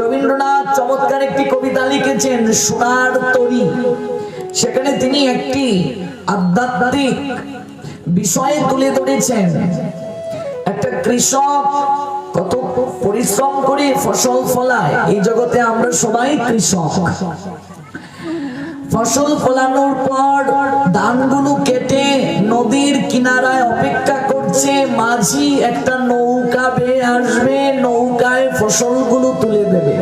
রবীন্দ্রনাথ চমৎকার একটি কবিতা লিখেছেন সোনার তরি। সেখানে তিনি একটি আধ্যাত্মিক বিষয়ে তুলে ধরেছেন। একটা কৃষক কত পরিশ্রম করে ফসল ফলায়, এই জগতে আমরা সবাই কৃষক। ফসল ফলানোর পর ধানগুলো কেটে নদীর কিনারায় অপেক্ষা করছে মাঝি একটা নৌকা বেয়ে আসবে, নৌকায় ফসলগুলো তুলে দেবে।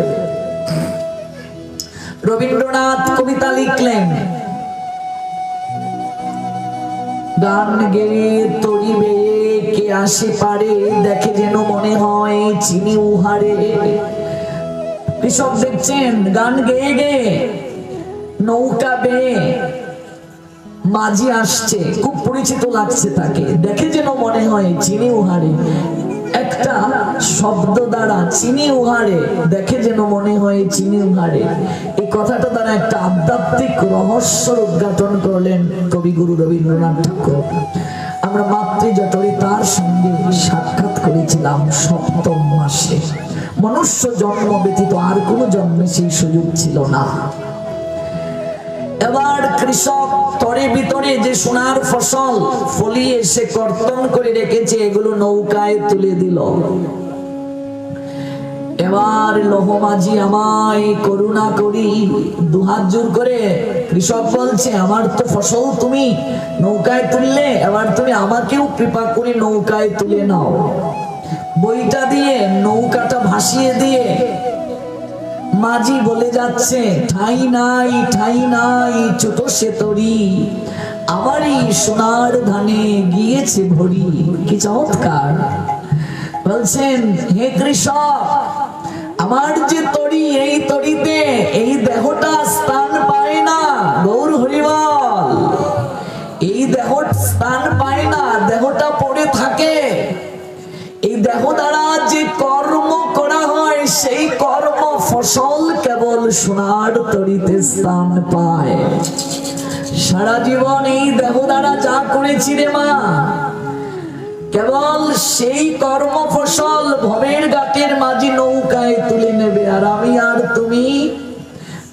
রবীন্দ্রনাথ কবিতা লিখলেন, গান গেয়ে তরি বেয়ে কে আসে পারে, দেখে যেন মনে হয় চিনি উহারে। কৃষক দেখছেন, গান গেয়ে গেয়ে নৌকা বেয়ে মাঝি আসছে, খুব পরিচিত লাগছে তাকে। দেখে যেন মনে হয় চিনি উহারে। একটা শব্দ দ্বারা চিনি উহারে, দেখে যেন মনে হয় চিনি উহারে। এই কথাটা দ্বারা একটা আধ্যাত্মিক রহস্য উদ্ঘাটন করলেন কবিগুরু রবীন্দ্রনাথ ঠাকুর। আমরা মাতৃ জটরে তার সঙ্গে সাক্ষাৎ করেছিলাম সপ্তম মাসে। মনুষ্য জন্ম ব্যতীত আর কোনো জন্মে সেই সুযোগ ছিল না। কৃষক তরে ভিতরে যে সোনার ফসল ফলিয়ে সে কর্তন করে রেখেছে, এগুলো নৌকায় তুলে দিল। এবার লোহমাঝি আমায় করুণা করি, দুহাত জোর করে, কৃষক বলছে, আমার তো ফসল তুমি নৌকায় তুললে, এবার তুমি আমাকেও কৃপা করে নৌকায় তুলে নাও। বইটা দিয়ে, নৌকাটা ভাসিয়ে দিয়ে মাঝি বলে যাচ্ছে, ঠাই নাই ঠাই নাই ছোট সে তরি। আমারই সোনার ধানে গিয়েছে ভরি। কি চমৎকার। বলছেন, হে কৃষক, আমার যে তরি, এই তরিতে এই দেহটা স্থান পায় না, গৌর হরিবল। এই দেহ স্থান পায় না, দেহটা পড়ে থাকে। এই দেহ দ্বারা যে কর্ম করা হয়, সেই কর্ম ফসল কেবল সোনার তরিতে স্থান পায়। সারা জীবন এই দ্বারা যা করেছি রে মা, কেবল সেই কর্ম ফসল ভবের গাটের মাঝি নৌকায় তুলে নেবে। আর আমি আর তুমি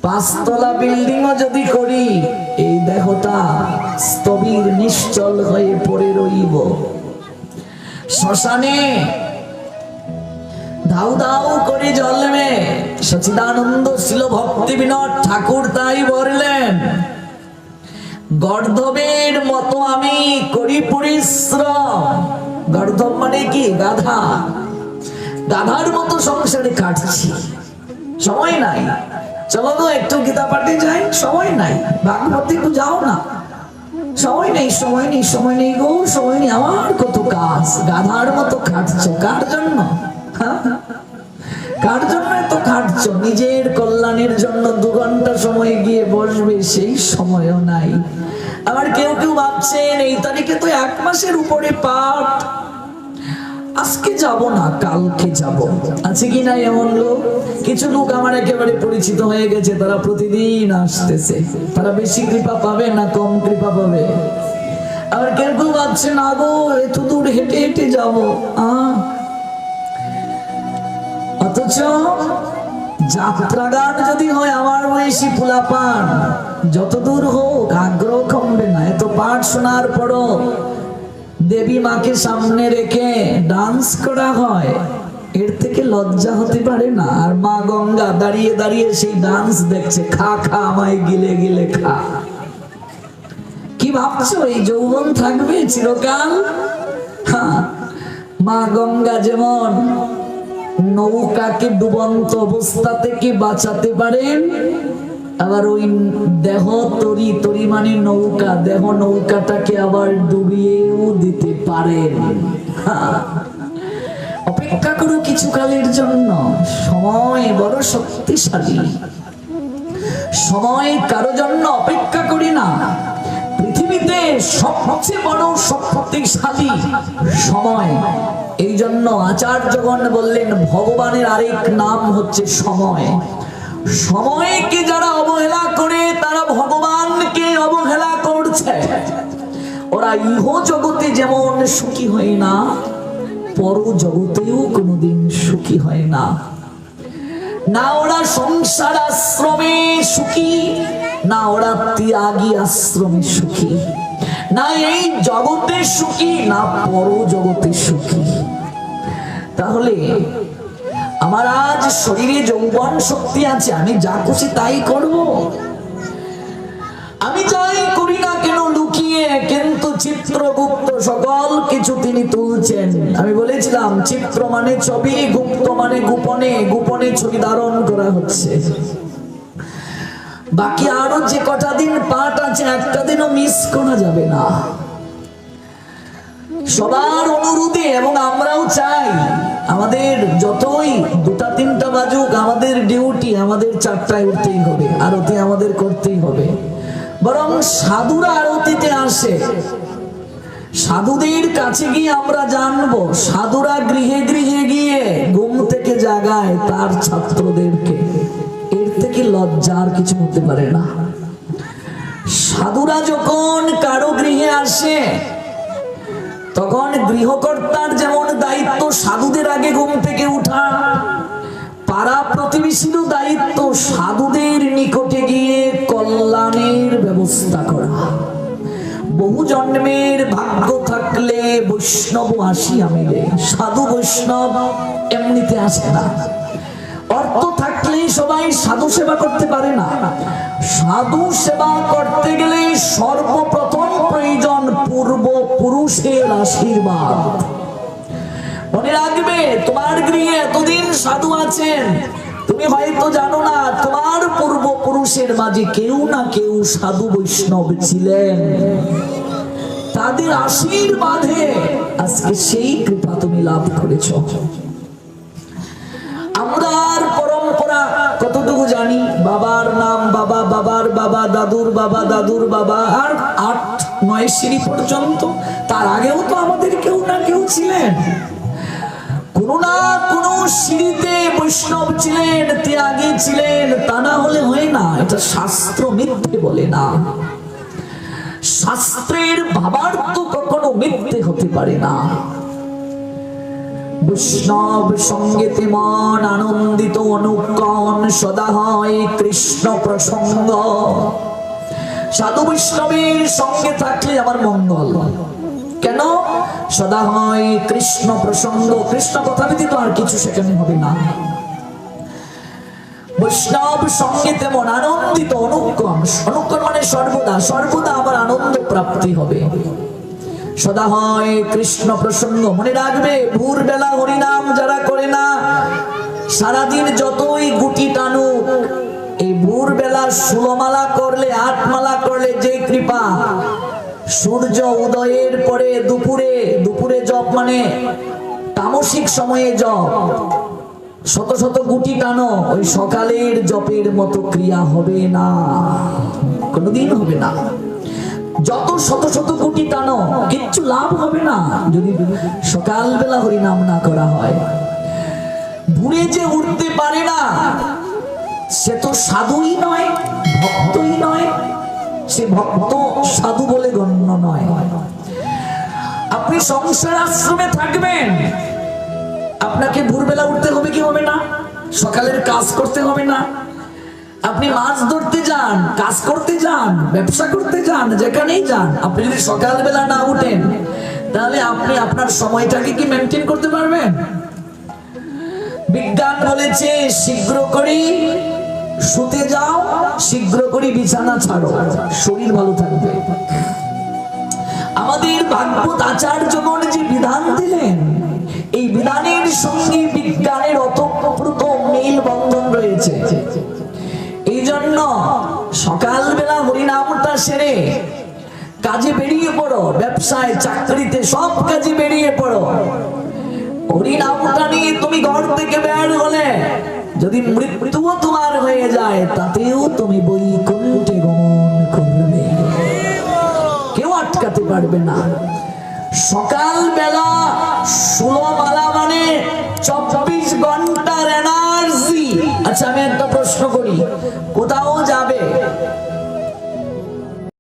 পাঁচতলা বিল্ডিংও যদি করি, এই দেহটা স্থবির নিশ্চল হয়ে পড়ে রইব। শ্মশানে ধাউ ধাউ করে জ্বলবে সচিদানন্দ ছিল ভক্তি বিনোদ ঠাকুর তাই বললেন, গর্ধবের মতো আমি করি পরিশ্রম। গর্ধব মানে কি? গাধা। গাধার মতো সংসারে কাটছি। সময় নাই। চলো তো একটু গীতা পাঠে যাই। সময় নাই। ভাগবতী একটু যাও না। সময় নেই সময় নেই সময় নেই গো, সময় নেই। আমার কত কাজ? গাধার মতো খাটছো কার জন্য? হ্যাঁ? কার জন্য এত খাটছো নিজের কল্যাণের জন্য দু ঘণ্টা সময় গিয়ে বসবে, সেই সময়ও নাই। আবার কেউ কেউ ভাবছেন, এই তারিখে তো এক মাসের উপরে পাঠ। আজকে যাব না, কালকে যাব। আছে কি না এমন লোক? কিছু লোক আমার একেবারে পরিচিত হয়ে গেছে, তারা প্রতিদিন আসতেছে। তারা বেশি কৃপা পাবে না কম কৃপা পাবে? আবার কেউ কেউ ভাবছে না গো এত দূর হেঁটে হেঁটে যাব। আহ অথচ যাত্রাগান যদি হয় আমার বয়সী ফুলাপান যত দূর হোক আগ্রহ কমবে না। এত পাঠ শোনার পরও দেবী মাকে সামনে রেখে ডান্স করা হয়, এর থেকে লজ্জা হতে পারে না। আর মা গঙ্গা দাঁড়িয়ে দাঁড়িয়ে সেই ডান্স দেখছে, খা খা, আমায় গিলে গিলে, খা। কি ভাবছ? এই যৌবন থাকবে চিরকাল? হ্যাঁ মা গঙ্গা যেমন নৌকাকে ডুবন্ত অবস্থা থেকে বাঁচাতে পারেন। আবার ওই দেহ তরি তরি মানে নৌকা, দেহ নৌকাটাকে আবার ডুবিয়েও দিতে পারেন। অপেক্ষা করো কিছু কালের জন্য। সময় বড় শক্তিশালী। সময় কারও জন্য অপেক্ষা করি না। পৃথিবীতে সবচেয়ে বড় শক্তিশালী সময়। এই জন্য আচার্যগণ বললেন, ভগবানের আরেক নাম হচ্ছে সময়। সময়কে যারা অবহেলা করে, তারা ভগবানকে অবহেলা করছে। ওরা ইহ জগতে যেমন সুখী হয় না, পর জগতেও কোনোদিন সুখী হয় না। না ওরা সংসার আশ্রমে সুখী না ওরা ত্যাগী আশ্রমে সুখী। না এই জগতে সুখী, না পর জগতে সুখী। তাহলে আমার আজ শরীরে যৌবন শক্তি আছে, আমি যা খুশি তাই করব। আমি যাই করি না কেন লুকিয়ে, কিন্তু চিত্রগুপ্ত সকল কিছু তিনি তুলছেন। আমি বলেছিলাম, চিত্র মানে ছবি, গুপ্ত মানে গোপনে গোপনে ছবি ধারণ করা হচ্ছে। বাকি আরও যে কটা দিন পাঠ আছে, একটা দিনও মিস করা যাবে না। সবার অনুরোধে, এবং আমরাও চাই, আমাদের যতই দুটা, তিনটা বাজুক, আমাদের ডিউটি আমাদের চারটায় উঠতেই হবে, আরতি আমাদের করতেই হবে। বরং সাধুরা আরতিতে আসে। সাধুদের কাছে গিয়ে আমরা জানব, সাধুরা গৃহে গৃহে গিয়ে ঘুম থেকে জাগায় তার ছাত্রদেরকে। থেকে লজ্জার কিছু হতে পারে না। সাধুরা যখন কারও গৃহে আসে, তখন গৃহকর্তার যেমন দায়িত্ব সাধুদের আগে ঘুম থেকে উঠা পাড়া প্রতিবেশীরও দায়িত্ব সাধুদের নিকটে গিয়ে কল্যাণের ব্যবস্থা করা। বহু জন্মের ভাগ্য থাকলে বৈষ্ণব আসিয়া মিলে সাধু বৈষ্ণব এমনিতে আসে না। অর্থ থাকলে সবাই সাধু সেবা করতে পারে না। সাধু সেবা করতে গেলে সর্বপ্রথম প্রয়োজন পূর্ব পুরুষের আশীর্বাদ। মনে রাখবে, তোমার গৃহে এতদিন সাধু আছেন, তুমি হয়তো জানো না, তোমার পূর্বপুরুষের মাঝে কেউ না কেউ সাধু বৈষ্ণব ছিলেন। তাদের আশীর্বাদে আজকে সেই কৃপা তুমি লাভ করেছ। কতটুকু জানি, বাবার নাম, বাবা, বাবার, বাবা, দাদুর বাবা দাদুর, বাবা, আর আট, নয় সিঁড়ি পর্যন্ত, তার আগেও তো আমাদের কেউ না কেউ ছিলেন। কোনো না কোনো সিঁড়িতে বৈষ্ণব ছিলেন, ত্যাগী ছিলেন, তা না হলে হয় না, এটা শাস্ত্র মিথ্যে বলে না। শাস্ত্রের ভাবার তো কখনো মিথ্যে হতে পারে না। বৈষ্ণব সঙ্গীতে মন আনন্দিত অনুকণ সদা হয় কৃষ্ণ প্রসঙ্গ। সাধু বৈষ্ণবের সঙ্গে থাকলে আমার মঙ্গল। কেন? সদা হয় কৃষ্ণ প্রসঙ্গ। কৃষ্ণ কথা ব্যতীত আর কিছু সেখানে হবে না। বৈষ্ণব সঙ্গে মন আনন্দিত অনুকণ অনুকণ মানে সর্বদা। সর্বদা আমার আনন্দ প্রাপ্তি হবে। সদা হয় কৃষ্ণ প্রসঙ্গ মনে রাখবে ভোর বেলা হরিনাম যারা করে না, সারাদিন যতই গুটি টানুক, এই ভোর বেলা ষোলমালা করলে, আটমালা করলে যে কৃপা, সূর্য উদয়ের পরে দুপুরে দুপুরে জপ মানে তামসিক সময়ে জপ। শত শত গুটি টানো, ওই সকালের জপের মতো ক্রিয়া হবে না। কোনোদিন হবে না। যত শত শত কোটি টানো, কিচ্ছু লাভ হবে না। যদি সকালবেলা হরিনাম না করা হয় ভুলে যে উঠতে পারে না, সে তো সাধুই নয়, ভক্তই নয়, সে ভক্ত সাধু বলে গণ্য নয়। আপনি সংসার আশ্রমে থাকবেন, আপনাকে ভোরবেলা উঠতে হবে কি হবে না? সকালের কাজ করতে হবে না? আপনি মাছ ধরতে যান, কাজ করতে যান, ব্যবসা করতে যান, যেখানেই যান, আপনি যদি সকালবেলা না উঠেন, তাহলে আপনি আপনার সময়টাকে কি মেনটেন করতে পারবেন? বিজ্ঞান বলেছে, শীঘ্র করে শুতে যাও, শীঘ্র করে বিছানা ছাড়ো, শরীর ভালো থাকবে। আমাদের ভাগবত আচার্যগণ যে বিধান দিলেন, এই বিধানের সঙ্গে বিজ্ঞানের অতপ্রত মিল বন্ধন রয়েছে। সেরে কাজে বেরিয়ে পড়ো, ব্যবসায়, চাকরিতে সব কাজে বেরিয়ে পড়ো। হরিনামটা নিয়ে তুমি ঘর থেকে বের হলে, যদি মৃত্যুও তোমার হয়ে যায়, তাতেও তুমি বৈকুণ্ঠে গমন করবে। কেউ আটকাতে পারবে না। সকাল বেলা ষোলো মালা মানে চব্বিশ ঘণ্টার এনার্জি আচ্ছা আমি একটা প্রশ্ন করি।